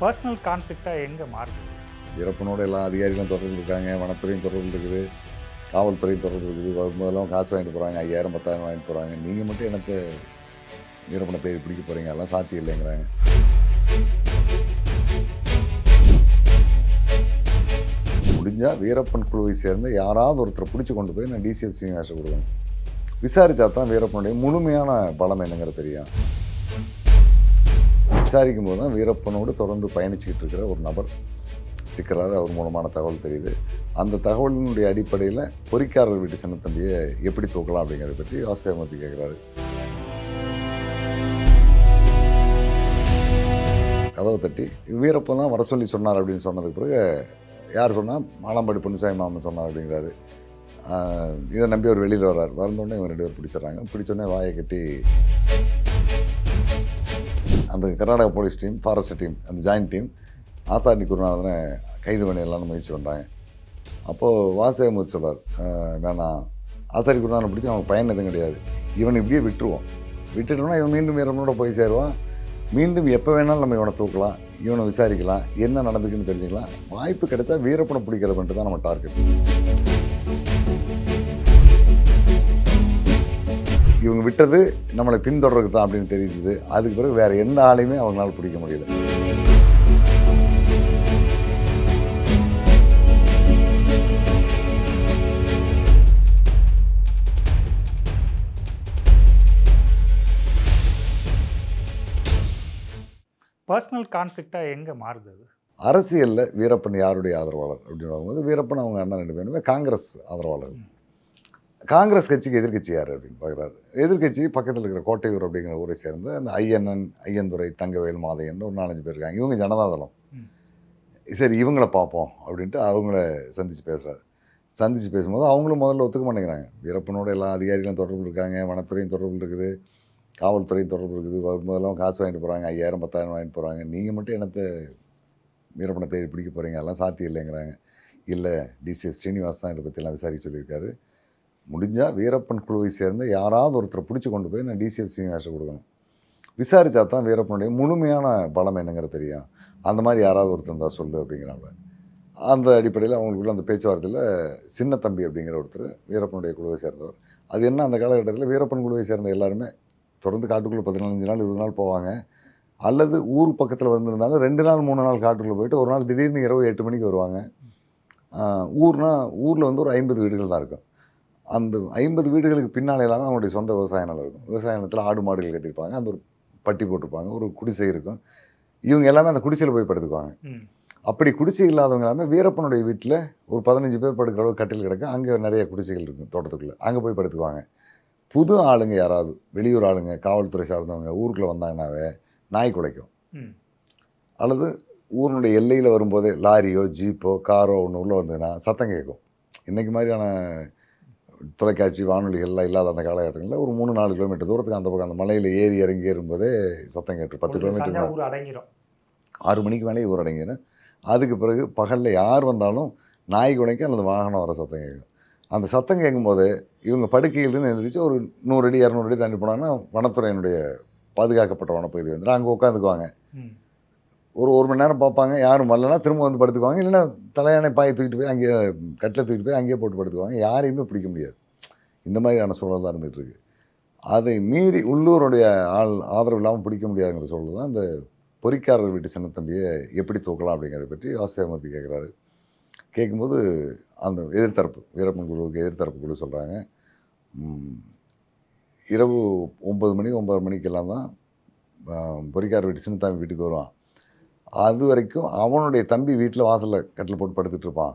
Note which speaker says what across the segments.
Speaker 1: Personal கான்ஃப்ளிக்டாக எங்கே மாறுது?
Speaker 2: இறப்பனோட எல்லா அதிகாரிகளும் தொடர்பு இருக்காங்க வனத்துறையும் தொடர்பு இருக்குது காவல்துறையும் தொடர்பு இருக்குது வரும்போதெல்லாம் காசு வாங்கிட்டு போகிறாங்க ஐயாயிரம் பத்தாயிரம் வாங்கிட்டு போகிறாங்க நீங்கள் மட்டும் எனக்கு வீரப்பனை தேடி பிடிக்க போகிறீங்க அதெல்லாம் சாத்தியம் இல்லைங்கிறாங்க. முடிஞ்சால் வீரப்பன் குழுவை சேர்ந்த யாராவது ஒருத்தரை பிடிச்சி கொண்டு போய் நான் டிசிஎஃப் சீனிவாச கொடுக்கணும் விசாரிச்சா தான் வீரப்பனுடைய முழுமையான பலம் என்னங்கிற தெரியும். விசாரிக்கும் போது தான் வீரப்பனோடு தொடர்ந்து பயணிச்சுக்கிட்டு இருக்கிற ஒரு நபர் சிக்கிறாரு அவர் மூலமான தகவல் தெரியுது. அந்த தகவலினுடைய அடிப்படையில் பொறிக்காரர் வீட்டு சின்னத்தம்பியை எப்படி தூக்கலாம் அப்படிங்கிறத பற்றி ஆசிரியமூர்த்தி கேட்குறாரு கதவை தட்டி வீரப்பன் தான் வர சொல்லி சொன்னார் அப்படின்னு சொன்னதுக்கு பிறகு யார் சொன்னால் மாலாம்பாடி பொன்னுசாமி மாமன் சொன்னார் அப்படிங்கிறாரு. இதை நம்பி அவர் வெளியில் வர்றார். வந்தோடனே இவங்க ரெண்டு பேர் பிடிச்சிடுறாங்க. பிடிச்சோடனே வாயை கட்டி அந்த Karnataka police team forest team அந்த ஜாயின்ட் டீம் ஆசாரணி குருநாதனை கைது பண்ணிடலாம்னு முயற்சி பண்ணுறாங்க அப்போது வாசகமூர்த்தி சொல்றார் வேணாம் ஆசாரி குருநாதனை பிடிச்சி அவனுக்கு பயன் எதுவும் கிடையாது. இவனை இப்படியே விட்டுருவோம். விட்டுட்டோம்னா இவன் மீண்டும் வீரனோட போய் சேருவான். மீண்டும் எப்போ வேணாலும் நம்ம இவனை தூக்கலாம் இவனை விசாரிக்கலாம் என்ன நடந்துக்குன்னு தெரிஞ்சுக்கலாம். வாய்ப்பு கிடைச்சா வீரப்பனை பிடிக்கிறது மட்டும் தான் நம்ம டார்கெட். இவங்க விட்டது நம்மளை பின்தொடர்றதுக்கு தான் அப்படின்னு தெரியுது அதுக்கு பிறகு வேற எந்த ஆளையுமே அவங்களால பிடிக்க முடியல.
Speaker 1: பர்சனல் கான்ஃப்ளிக்டாக எங்கே மாறுது அது?
Speaker 2: அரசியலில் வீரப்பன் யாருடைய ஆதரவாளர்? அப்படின்னு வரும்போது வீரப்பன் அவங்க அண்ணன் ரெண்டு பேருமே காங்கிரஸ் ஆதரவாளர் காங்கிரஸ் கட்சிக்கு எதிர்க்கட்சி யார் அப்படின்னு பார்க்குறாரு. எதிர்க்கட்சி பக்கத்தில் இருக்கிற கோட்டையூர் அப்படிங்கிற ஊரை சேர்ந்த அந்த ஐயண்ணன் ஐயந்துரை தங்கவேல் மாதையன் ஒரு நாலஞ்சு பேர் இருக்காங்க. இவங்க ஜனதாதளம். சரி இவங்கள பார்ப்போம் அப்படின்ட்டு அவங்கள சந்தித்து பேசுகிறாரு சந்தித்து பேசும்போது அவங்களும் முதல்ல ஒத்துக்க மாட்டேங்கிறாங்க. வீரப்பனோட எல்லா அதிகாரிகளும் தொடர்பு இருக்காங்க வனத்துறையும் தொடர்பு இருக்குது காவல்துறையும் தொடர்பு இருக்குது. வரும்போதெல்லாம் காசு வாங்கிட்டு போகிறாங்க ஐயாயிரம் பத்தாயிரம் வாங்கிட்டு போகிறாங்க நீங்கள் மட்டும் என்னத்தை வீரப்பனை தேடி பிடிக்க போகிறீங்க அதெல்லாம் சாத்தியம் இல்லைங்கிறாங்க. இல்லை டிசிஎஃப் ஸ்ரீனிவாஸ் தான் இதை பற்றிலாம் விசாரிக்க சொல்லியிருக்காரு. முடிஞ்சால் வீரப்பன் குழுவை சேர்ந்த யாராவது ஒருத்தரை பிடிச்சி கொண்டு போய் நான் டிசிஎஃப் சீனிவாசை கொடுக்கணும். விசாரித்தா தான் வீரப்பனுடைய முழுமையான பலம் என்னங்கிறது தெரியும் அந்த மாதிரி யாராவது ஒருத்தர் இருந்தால் சொல்லு அப்படிங்கிறாங்க அந்த அடிப்படையில் அவங்களுக்குள்ள அந்த பேச்சுவார்த்தையில் சின்ன தம்பி அப்படிங்கிற ஒருத்தர் வீரப்பனுடைய குழுவை சேர்ந்தவர். அது என்ன அந்த காலகட்டத்தில் வீரப்பன் குழுவை சேர்ந்த எல்லாருமே தொடர்ந்து காட்டுக்குள்ளே பதினஞ்சு நாள் இருபது நாள் போவாங்க. அல்லது ஊர் பக்கத்தில் வந்திருந்தாலும் ரெண்டு நாள் மூணு நாள் காட்டுக்குள்ளே போயிட்டு ஒரு நாள் திடீர்னு இரவு எட்டு மணிக்கு வருவாங்க. ஊர்னால் ஊரில் வந்து ஒரு ஐம்பது வீடுகள் தான் இருக்கும். அந்த ஐம்பது வீடுகளுக்கு பின்னால் எல்லாமே அவங்களுடைய சொந்த விவசாய நிலம் இருக்கும். விவசாய நிலத்தில் ஆடு மாடுகள் கட்டியிருப்பாங்க. அந்த ஒரு பட்டி போட்டிருப்பாங்க. ஒரு குடிசை இருக்கும். இவங்க எல்லாமே அந்த குடிசையில் போய் படுத்துக்குவாங்க. அப்படி குடிசை இல்லாதவங்க எல்லாமே வீரப்பனுடைய வீட்டில் ஒரு பதினஞ்சு பேர் படுக்கிற அளவு கட்டில் கிடக்கு. அங்கே நிறைய குடிசைகள் இருக்கும் தோட்டத்துக்குள்ளே. அங்கே போய் படுத்துக்குவாங்க. புது ஆளுங்க யாராவது வெளியூர் ஆளுங்க காவல்துறை சார்ந்தவங்க ஊருக்குள்ளே வந்தாங்கன்னாவே நாய் குலைக்கும்
Speaker 1: ம்.
Speaker 2: அல்லது ஊரினுடைய எல்லையில் வரும்போதே லாரியோ ஜீப்போ காரோ ஒன்று உள்ளே வந்ததுன்னா சத்தம் கேட்கும். இன்றைக்கி மாதிரியான தொலைக்காட்சி வானொலிகள்லாம் இல்லாத அந்த காலகட்டங்களில் ஒரு மூணு நாலு கிலோமீட்டர் தூரத்துக்கு அந்த பக்கம் அந்த மலையில் ஏறி இறங்கி ஏறும்போதே சத்தம் கேட்டு பத்து கிலோமீட்டர்
Speaker 1: ஊர் அடங்கிடும்
Speaker 2: ஆறு மணிக்கு மேலே ஊரடங்கிடும் அதுக்கு பிறகு பகலில் யார் வந்தாலும் நாய் குலைக்கும் அல்லது வாகனம் வர சத்தம் கேட்கும். அந்த சத்தம் கேட்கும்போது இவங்க படுக்கையிலிருந்து எழுந்திரிச்சு ஒரு நூறு அடி இரநூறு அடி தாண்டி போனாங்கன்னா வனத்துறையினுடைய பாதுகாக்கப்பட்ட வனப்பகுதி வந்துடும் அங்கே உட்காந்துக்குவாங்க. ஒரு ஒரு மணி நேரம் பார்ப்பாங்க. யாரும் வரலன்னா திரும்ப வந்து படுத்துக்குவாங்க. இல்லைன்னா தலையானை பாயை தூக்கிட்டு போய் அங்கேயே கட்டில் தூக்கிட்டு போய் அங்கேயே போட்டு படுத்துக்குவாங்க. யாரையுமே பிடிக்க முடியாது. இந்த மாதிரியான சூழல் தான் இருந்துகிட்டு இருக்குது அதை மீறி உள்ளூருடைய ஆள் ஆதரவு இல்லாமல் பிடிக்க முடியாதுங்கிற சூழல் தான் இந்த பொறிக்காரர் வீட்டு சின்னத்தம்பியை எப்படி தூக்கலாம் அப்படிங்கிறத பற்றி ஆசிரியமூர்த்தி கேட்குறாரு. கேட்கும்போது அந்த எதிர்த்தரப்பு வீரப்பன் குழுவுக்கு எதிர்த்தரப்பு குழு சொல்கிறாங்க இரவு ஒம்பது மணி ஒம்பது மணிக்கெல்லாம் தான் பொறிக்கார் பொறிக்காரர் வீட்டு சின்னத்தாமி வீட்டுக்கு வருவான். அது வரைக்கும் அவனுடைய தம்பி வீட்டில் வாசலில் கட்டில் போட்டு படுத்துட்டு இருப்பான்.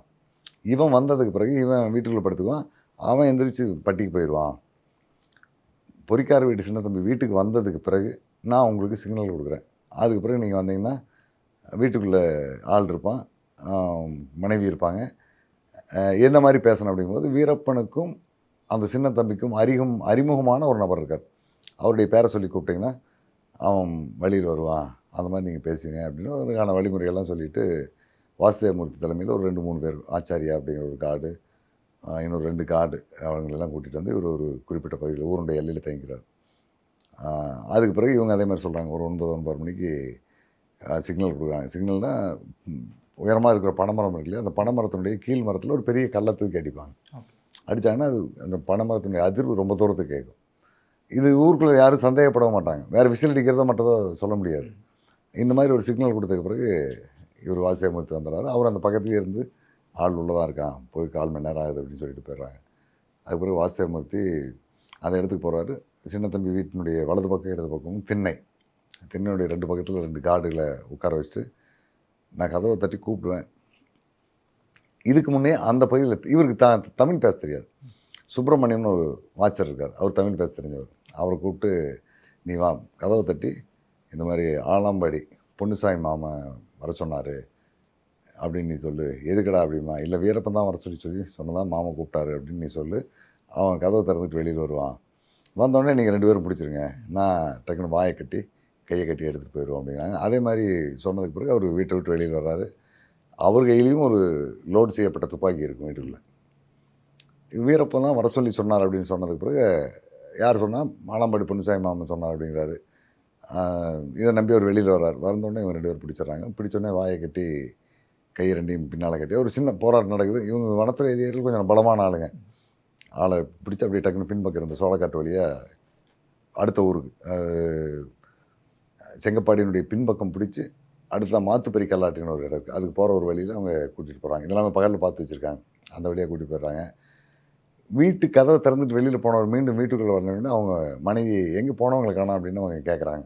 Speaker 2: இவன் வந்ததுக்கு பிறகு இவன் வீட்டுக்குள்ளே படுத்துக்குவான். அவன் எந்திரிச்சு பட்டிக்கு போயிடுவான். பொறிக்கார வீட்டு சின்ன தம்பி வீட்டுக்கு வந்ததுக்கு பிறகு நான் உங்களுக்கு சிக்னல் கொடுக்குறேன். அதுக்கு பிறகு நீங்கள் வந்தீங்கன்னா வீட்டுக்குள்ளே ஆள் இருப்பான். மனைவி இருப்பாங்க. என்ன மாதிரி பேசணும் அப்படிங்கும்போது வீரப்பனுக்கும் அந்த சின்ன தம்பிக்கும் அறிகம் அறிமுகமான ஒரு நபர் இருக்கார். அவருடைய பேரை சொல்லி கூப்பிட்டிங்கன்னா அவன் வழியில் வருவான். அந்த மாதிரி நீங்கள் பேசுங்க அப்படின்னு அதுக்கான வழிமுறைகள்லாம் சொல்லிவிட்டு வாசுதேவமூர்த்தி தலைமையில் ஒரு ரெண்டு மூணு பேர் ஆச்சாரியா அப்படிங்கிற ஒரு ஆஹ் இன்னொரு ரெண்டு காடு அவங்களெல்லாம் கூட்டிகிட்டு வந்து இவர் ஒரு குறிப்பிட்ட பகுதியில் ஊருடைய எல்லையில் தங்கிக்கிறார். அதுக்கு பிறகு இவங்க அதே மாதிரி சொல்கிறாங்க ஒரு ஒன்பது ஒன்பது மணிக்கு சிக்னல் கொடுக்குறாங்க. சிக்னல்னால் உயரமாக இருக்கிற பனைமரம் இருக்கு இல்லையா அந்த பனைமரத்தினுடைய கீழ் மரத்தில் ஒரு பெரிய கல்லை தூக்கி அடிப்பாங்க. அடித்தாங்கன்னா அது அந்த பனைமரத்தினுடைய அதிர்வு ரொம்ப தூரத்துக்கு கேட்கும். இது ஊருக்குள்ளே யாரும் சந்தேகப்பட மாட்டாங்க. வேறு விசில் அடிக்கிறதோ மற்றதோ சொல்ல முடியாது. இந்த மாதிரி ஒரு சிக்னல் கொடுத்ததுக்கு பிறகு இவர் வாசியமூர்த்தி வந்துடுறாரு அவர் அந்த பக்கத்துலேயே இருந்து ஆள் உள்ளதாக இருக்கான் போய் கால் மணி நேரம் ஆகுது அப்படின்னு சொல்லிட்டு போயிடுறாங்க. அதுக்கு பிறகு வாசியமூர்த்தி அந்த இடத்துக்கு போகிறாரு சின்ன தம்பி வீட்டினுடைய வலது பக்கம் இடது பக்கமும் திண்ணை. திண்ணையுடைய ரெண்டு பக்கத்தில் ரெண்டு கார்டுகளை உட்கார வச்சுட்டு நான் கதவை தட்டி கூப்பிடுவேன். இதுக்கு முன்னே அந்த பகுதியில் இவருக்கு த தமிழ் பேச தெரியாது. சுப்பிரமணியம்னு ஒரு வாட்சர் இருக்கார். அவர் தமிழ் பேச தெரிஞ்சவர். அவரை கூப்பிட்டு நீ வா கதவை தட்டி இந்த மாதிரி ஆலாம்பாடி பொன்னுசாமி மாமன் வர சொன்னார் அப்படின்னு நீ சொல்லு. எதுக்கடா அப்படிமா? இல்லை வீரப்பன் தான் வர சொல்லி சொல்லி சொன்னதான் மாமா கூப்பிட்டாரு அப்படின்னு நீ சொல்லு. அவன் கதவை திறந்துட்டு வெளியில் வருவான். வந்தோடனே நீங்கள் ரெண்டு பேரும் பிடிச்சிருங்க. நான் டக்குன்னு வாயை கட்டி கையை கட்டி எடுத்துகிட்டு போயிடுவோம் அப்படிங்கிறாங்க அதே மாதிரி சொன்னதுக்கு பிறகு அவர் வீட்டை விட்டு வெளியில் வர்றாரு. அவர் கையிலையும் ஒரு லோடு செய்யப்பட்ட துப்பாக்கி இருக்கும் வீட்டுக்குள்ள. வீரப்பன் தான் வர சொல்லி சொன்னார் அப்படின்னு சொன்னதுக்கு பிறகு யார் சொன்னால் மாலாம்பாடி பொன்னுசாமி மாமன் சொன்னார் அப்படிங்கிறாரு. இதை நம்பி அவர் வெளியில் வர்றார். வந்தோடனே இவங்க ரெண்டு பேர் பிடிச்சிடறாங்க. பிடிச்சோடனே வாயை கட்டி கை ரெண்டையும் பின்னால் கட்டி. ஒரு சின்ன போராட்டம் நடக்குது. இவங்க வனத்துறை அதிகாரிகள் கொஞ்சம் பலமான ஆளுங்க. ஆளை பிடிச்சி அப்படியே டக்குன்னு பின்பக்கம் இந்த சோளக்காட்டு வழியாக அடுத்த ஊருக்கு. செங்கப்பாடியினுடைய பின்பக்கம் பிடிச்சி அடுத்த மாத்துப்பெரி கல்லாட்டின்னு ஒரு இடம் இருக்குது அதுக்கு போகிற ஒரு வழியில் அவங்க கூட்டிகிட்டு போகிறாங்க இதெல்லாம் பகலில் பார்த்து வச்சுருக்காங்க. அந்த வழியாக கூட்டிகிட்டு போயிடுறாங்க. வீட்டு கதவை திறந்துட்டு வெளியில் போனவர் மீண்டும் வீட்டுக்குள்ளே வரணும்னு அவங்க மனைவி எங்கே போனவங்களை காணோம் அப்படின்னு அவங்க கேட்குறாங்க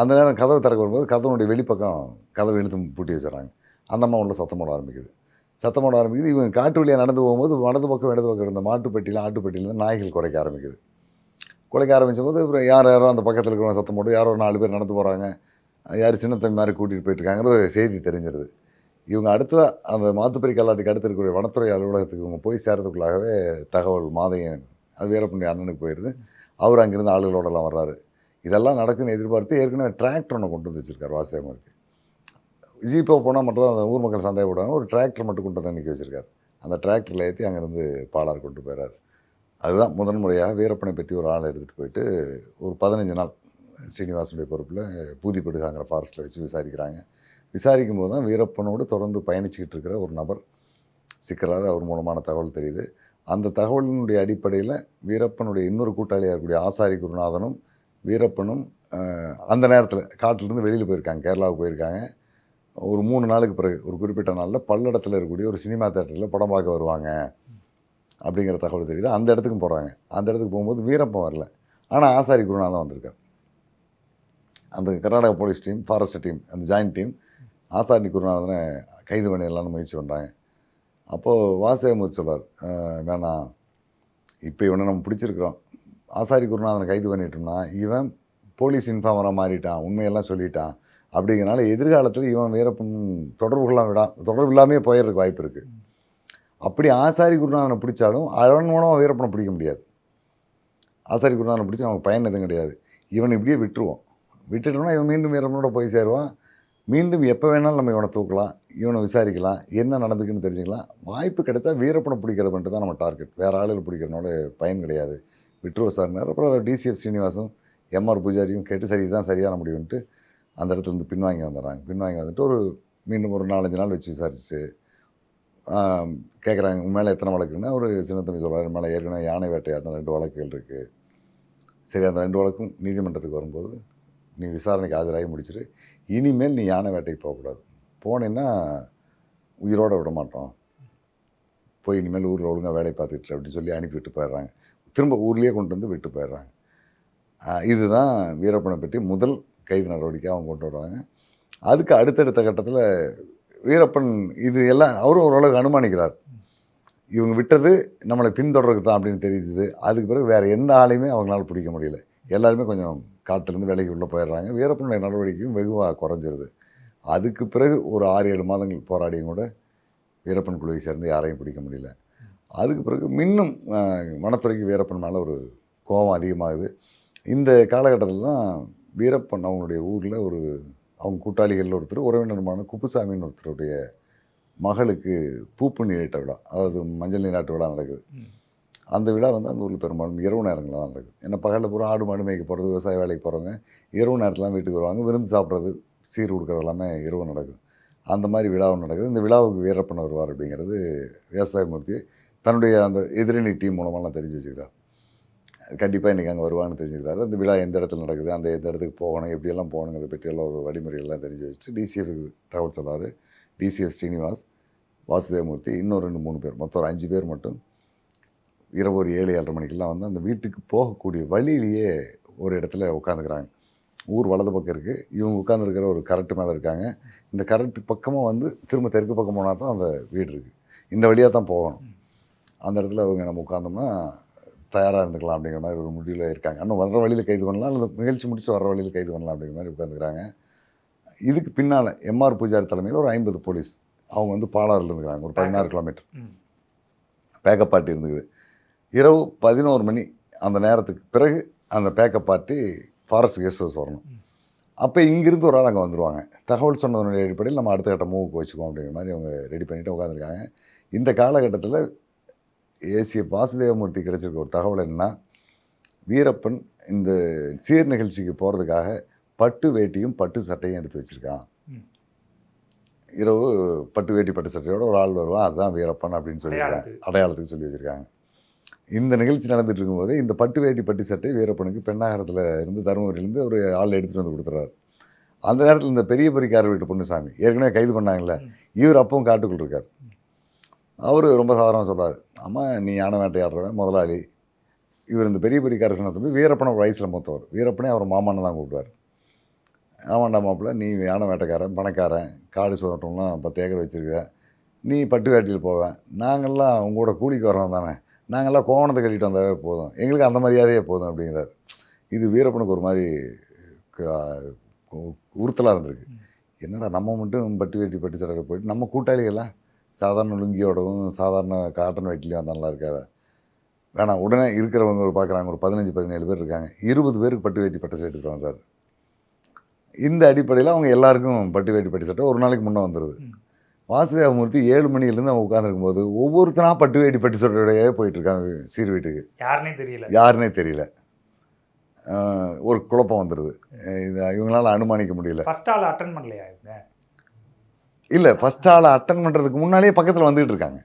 Speaker 2: அந்த நேரம் கதவை திறக்க வரும்போது கதவுடைய வெளிப்பக்கம் கதவை இழுத்து பூட்டி வச்சிடறாங்க. அந்த அம்மா உள்ள சத்தம் போட ஆரம்பிக்குது. சத்தம் போட ஆரம்பிக்குது. இவங்க காட்டு வழியாக நடந்து போகும்போது வடது பக்கம் இடது பக்கம் இருந்த மாட்டுப்பட்டியில் ஆட்டுப்பட்டியிலேருந்து நாய்கள் குறைக்க ஆரம்பிக்குது. குறைக்க ஆரம்பிச்ச போது அப்புறம் யார் யாரோ அந்த பக்கத்தில் இருக்கிறவங்க சத்தம் போட்டு யாரோ ஒரு நாலு பேர் நடந்து போகிறாங்க யார் சின்ன தம்பி மாதிரி கூட்டிகிட்டு போயிட்டுருக்காங்கிறது செய்தி தெரிஞ்சிருது. இவங்க அடுத்ததாக அந்த மாத்துப்பரி கல்லாட்டுக்கு அடுத்து இருக்கிற வனத்துறை அலுவலகத்துக்கு இவங்க போய் சேர்றதுக்குள்ளாகவே தகவல் மாதையன் அது வீரப்பண்டி அண்ணனுக்கு போயிடுது அவர் அங்கேருந்து ஆளுகளோடலாம் வர்றாரு. இதெல்லாம் நடக்குன்னு எதிர்பார்த்து ஏற்கனவே டிராக்டர் ஒன்று கொண்டு வந்து வச்சுருக்கார் வாசியமூர்த்தி ஜிபோ போனால் மட்டும் தான் அந்த ஊர் மக்கள் சந்தேகப்படுவாங்க ஒரு டிராக்டர் மட்டும் கொண்டு வந்து நிற்க வச்சுருக்காரு. அந்த டிராக்டரில் ஏற்றி அங்கேருந்து பாலார் கொண்டு போயிறார். அதுதான் முதன் முறையாக வீரப்பனை பற்றி ஒரு ஆளை எடுத்துகிட்டு போயிட்டு ஒரு பதினஞ்சு நாள் ஸ்ரீனிவாசனுடைய பொறுப்பில் பூதிப்படுகாங்கிற ஃபாரஸ்ட்டில் வச்சு விசாரிக்கிறாங்க. விசாரிக்கும் போது தான் வீரப்பனோடு தொடர்ந்து பயணிச்சுக்கிட்டு இருக்கிற ஒரு நபர் சிக்கிறார் அவர் மூலமான தகவல் தெரியுது. அந்த தகவலினுடைய அடிப்படையில் வீரப்பனுடைய இன்னொரு கூட்டாளியாக இருக்கக்கூடிய ஆசாரி குருநாதனும் வீரப்பனும் அந்த நேரத்தில் காட்டிலிருந்து வெளியில் போயிருக்காங்க கேரளாவுக்கு போயிருக்காங்க. ஒரு மூணு நாளுக்கு பிறகு ஒரு குறிப்பிட்ட நாளில் பல்லடத்தில் இருக்கக்கூடிய ஒரு சினிமா தேட்டரில் படம் பார்க்க வருவாங்க. அப்படிங்கிற தகவல் தெரியுது. அந்த இடத்துக்கும் போகிறாங்க அந்த இடத்துக்கு போகும்போது வீரப்பன் வரல. ஆனால் ஆசாரி குருநாதன் வந்திருக்கார். அந்த Karnataka police team forest team அந்த ஜாயின்ட் டீம் ஆசாரி குருநாதனை கைது பண்ணிடலான்னு முயற்சி பண்ணுறாங்க அப்போது வாசகமூர்த்தி சொல்றார் வேணாம். இப்போ இவனை நம்ம பிடிச்சிருக்கிறோம். ஆசாரி குருநாதனை கைது பண்ணிட்டோம்னா இவன் போலீஸ் இன்ஃபார்மராக மாறிட்டான் உண்மையெல்லாம் சொல்லிட்டான் அப்படிங்கிறனால எதிர்காலத்தில் இவன் வீரப்பன் தொடர்புகள்லாம் விடா தொடர்பு இல்லாமே போயிடுறதுக்கு வாய்ப்பு இருக்குது அப்படி ஆசாரி குருநாதனை பிடிச்சாலும் அவன் மூலமாக வீரப்பனை பிடிக்க முடியாது. ஆசாரி குருநாதனை பிடிச்சி நமக்கு பயன் எதுவும் கிடையாது. இவனை இப்படியே விட்டுருவோம். விட்டுட்டோம்னா இவன் மீண்டும் வீரப்பனோட போய் சேருவான். மீண்டும் எப்போ வேணாலும் நம்ம இவனை தூக்கலாம் இவனை விசாரிக்கலாம் என்ன நடந்துக்குன்னு தெரிஞ்சுக்கலாம். வாய்ப்பு கிடைத்தா வீரப்பனை பிடிக்கிறது மட்டும் தான் நம்ம டார்கெட் வேறு ஆளுகள் பிடிக்கிறனோட பயன் கிடையாது. விட்டுருவோம் சார்னார் அப்புறம் அதை டிசிஎஃப் சீனிவாசன் எம்ஆர் பூஜாரியும் கேட்டு சரி இதுதான் சரியான முடிவுன்ட்டு அந்த இடத்துலேருந்து பின்வாங்கி வந்துடுறாங்க. பின்வாங்கி வந்துட்டு ஒரு மீண்டும் ஒரு நாலஞ்சு நாள் வச்சு விசாரிச்சுட்டு கேட்குறாங்க உன் மேலே எத்தனை வழக்குன்னா? ஒரு சின்ன தம்பி சொல்கிறார் மேலே ஏற்கனவே யானை வேட்டையாட்டம் ரெண்டு வழக்குகள் இருக்குது சரி அந்த ரெண்டு வழக்கும் நீதிமன்றத்துக்கு வரும்போது நீ விசாரணைக்கு ஆஜராகி முடிச்சிட்டு இனிமேல் நீ யானை வேட்டைக்கு போகக்கூடாது. போனேன்னா உயிரோடு விட மாட்டோம். போய் இனிமேல் ஊரில் ஒழுங்காக வேலை பார்த்துட்டு அப்படின்னு சொல்லி அனுப்பிவிட்டு போயிடுறாங்க. திரும்ப ஊர்லேயே கொண்டு வந்து விட்டு போயிடுறாங்க. இதுதான் வீரப்பனை பற்றி முதல் கைது நடவடிக்கை அவங்க கொண்டு வர்றாங்க அதுக்கு அடுத்தடுத்த கட்டத்தில் வீரப்பன் இது எல்லாம் அவரும் ஓரளவுக்கு அனுமானிக்கிறார். இவங்க விட்டது நம்மளை பின்தொடருக்கு தான் அப்படின்னு தெரியுது. அதுக்கு பிறகு வேறு எந்த ஆளையுமே அவங்களால பிடிக்க முடியல. எல்லாருமே கொஞ்சம் காட்டிலேருந்து வேலைக்கு உள்ளே போயிடுறாங்க. வீரப்பனுடைய நடவடிக்கையும் வெகுவாக குறைஞ்சிருது. அதுக்கு பிறகு ஒரு ஆறு ஏழு மாதங்கள் போராடியும் கூட வீரப்பன் குழுவை சேர்ந்து யாரையும் பிடிக்க முடியல. அதுக்கு பிறகு இன்னும் வனத்துறைக்கு வீரப்பன் மேலே ஒரு கோபம் அதிகமாகுது. இந்த காலகட்டத்தில் தான் வீரப்பன் அவங்களுடைய ஊரில் ஒரு அவங்க கூட்டாளிகள் ஒருத்தர் உறவினருமான குப்புசாமின்னு ஒருத்தருடைய மகளுக்கு பூப்பு நீராட்ட விழா அதாவது மஞ்சள் நீராட்டு விழா நடக்குது. அந்த விழா வந்து அந்த ஊரில் பெரும்பாலும் இரவு நேரங்களில் தான் நடக்குது. ஏன்னா பகலில் பூரா ஆடு மாடு மேய்க்க போகிறது விவசாய வேலைக்கு போகிறவங்க இரவு நேரத்தில் வீட்டுக்கு வருவாங்க விருந்து சாப்பிட்றது சீர் கொடுக்கறது எல்லாமே இரவு நடக்கும். அந்த மாதிரி விழாவும் நடக்குது. இந்த விழாவுக்கு வீரப்பன் வருவார் அப்படிங்கிறது விவசாயமூர்த்தி தன்னுடைய அந்த எதிரணி டீம் மூலமாலாம் தெரிஞ்சு வச்சுக்கிறார். கண்டிப்பாக இன்றைக்கி அங்கே வருவான்னு தெரிஞ்சுக்கிறாரு. அந்த விழா எந்த இடத்துல நடக்குது அந்த எந்த இடத்துக்கு போகணும் எப்படியெல்லாம் போகணுங்கிறத பற்றியெல்லாம் ஒரு வழிமுறைகள்லாம் தெரிஞ்சு வச்சுட்டு டிசிஎஃப்க்கு தகவல் சொல்கிறார் டிசிஎஃப் ஸ்ரீனிவாஸ் வாசுதேவமூர்த்தி இன்னும் ரெண்டு மூணு பேர் மொத்தம் ஒரு அஞ்சு பேர் மட்டும் இரவு ஒரு ஏழு ஏழரை மணிக்கெல்லாம் வந்து அந்த வீட்டுக்கு போகக்கூடிய வழியிலேயே ஒரு இடத்துல உட்காந்துக்கிறாங்க. ஊர் வலது பக்கம் இருக்குது இவங்க உட்காந்துருக்கிற ஒரு கரட்டு மேலே இருக்காங்க. இந்த கரட்டு பக்கமாக வந்து திரும்ப தெற்கு பக்கம் போனால் தான் அந்த வீடு இருக்குது இந்த வழியாக தான் போகணும். அந்த இடத்துல அவங்க நம்ம உட்காந்தோம்னா தயாராக இருந்துக்கலாம் அப்படிங்கிற மாதிரி ஒரு முடிவில் இருக்காங்க. இன்னும் வர்ற வழியில் கைது பண்ணலாம் அல்லது நிகழ்ச்சி முடிச்சு வர்ற வழியில் கைது பண்ணலாம் அப்படிங்கிற மாதிரி உட்காந்துக்கிறாங்க இதுக்கு பின்னால் எம்ஆர் பூஜாரி தலைமையில் ஒரு ஐம்பது போலீஸ் அவங்க வந்து பாலாறில் இருந்துக்கிறாங்க. ஒரு பதினாறு கிலோமீட்டர். பேக்கப் பார்ட்டி இருந்தது. இரவு பதினோரு மணி அந்த நேரத்துக்கு பிறகு அந்த backup party forest guest house வரணும். அப்போ இங்கிருந்து ஒரு ஆள் அங்கே வந்துருவாங்க. தகவல் சொன்னதனுடைய அடிப்படையில் நம்ம அடுத்த கட்ட மூவுக்கு வச்சுக்குவோம் அப்படிங்கிற மாதிரி அவங்க ரெடி பண்ணிட்டு உட்காந்துருக்காங்க இந்த காலகட்டத்தில் ஏசிய வாசுதேவமூர்த்தி கிடைச்சிருக்க ஒரு தகவல் என்னன்னா வீரப்பன் இந்த சீர் நிகழ்ச்சிக்கு போகிறதுக்காக பட்டு வேட்டியும் பட்டு சட்டையும் எடுத்து வச்சுருக்கான். இரவு பட்டு வேட்டி பட்டு சட்டையோட ஒரு ஆள் வருவான். அதுதான் வீரப்பன் அப்படின்னு சொல்லியிருக்காங்க.
Speaker 1: அடையாளத்துக்கு.
Speaker 2: சொல்லி வச்சுருக்காங்க. இந்த நிகழ்ச்சி நடந்துட்டு இருக்கும்போது இந்த பட்டு வேட்டி பட்டு சட்டை வீரப்பனுக்கு பெண்ணாகரத்தில் இருந்து தருமபுரியிலேருந்து ஒரு ஆள் எடுத்துகிட்டு வந்து கொடுத்துறாரு. அந்த நேரத்தில் இந்த பெரிய பெரியக்கார வீட்டு பொண்ணுசாமி ஏற்கனவே கைது பண்ணாங்கல்ல
Speaker 1: ம்.
Speaker 2: இவர் அப்பவும் காட்டுக்குள் இருக்கார். அவர் ரொம்ப சாதாரணமாக சொல்றாரு. அம்மா நீ யானை வேட்டையாடுறவன் முதலாளி. இவர் இந்த பெரிய பெரிய கரசனை தம்பி வீரப்பனை வயசில் மூத்தவர். வீரப்பனே அவர் மாமான்னு தான் கூப்பிடுவார். ஆமாண்டா மாப்பிள்ள நீ யானை வேட்டைக்காரன் பணக்காரன் காடு சோட்டம்லாம் பத்து ஏக்கர் வச்சிருக்க நீ பட்டு வேட்டியில் போவேன் நாங்கள்லாம் உங்க கூட கூலிக்கு வரோம் தானே. நாங்கள்லாம் கோவணத்தை கட்டிட்டு வந்தாவே போதும். எங்களுக்கு அந்த மரியாதையே போதும் அப்படிங்கிறார். இது வீரப்பனுக்கு ஒரு மாதிரி உறுத்தலாக இருந்திருக்கு. என்னடா நம்ம மட்டும் பட்டு வேட்டி பட்டு சட்டை போயிட்டு நம்ம கூட்டாளிகள்லாம் சாதாரண லுங்கியோடவும் சாதாரண காட்டன் வேட்டிலையும் அந்த நல்லா இருக்காது. வேணாம் உடனே இருக்கிறவங்க ஒரு பார்க்குறாங்க ஒரு பதினஞ்சு பதினேழு பேர் இருக்காங்க. இருபது பேருக்கு பட்டு வேட்டி பட்டு சட்டை வந்தார் இந்த அடிப்படையில் அவங்க எல்லாருக்கும் பட்டு வேட்டி பட்டு சட்டை ஒரு நாளைக்கு முன்னே வந்துடுது. வாசுதேவமூர்த்தி ஏழு மணிலேருந்து அவங்க உட்காந்துருக்கும் போது ஒவ்வொருத்தனா பட்டு வேட்டி பட்டு சட்டையோடயே போயிட்டு இருக்காங்க சீர் வீட்டுக்கு.
Speaker 1: யாருன்னே தெரியல.
Speaker 2: யாருன்னே தெரியல. ஒரு குழப்பம் வந்துடுது இது இவங்களால அனுமானிக்க முடியல.
Speaker 1: ஃபர்ஸ்ட் ஆள் அட்டன் பண்ணலையா
Speaker 2: இல்லை ஃபர்ஸ்ட் ஆளை அட்டன் பண்ணுறதுக்கு முன்னாலேயே பக்கத்தில் வந்துகிட்டு இருக்காங்க.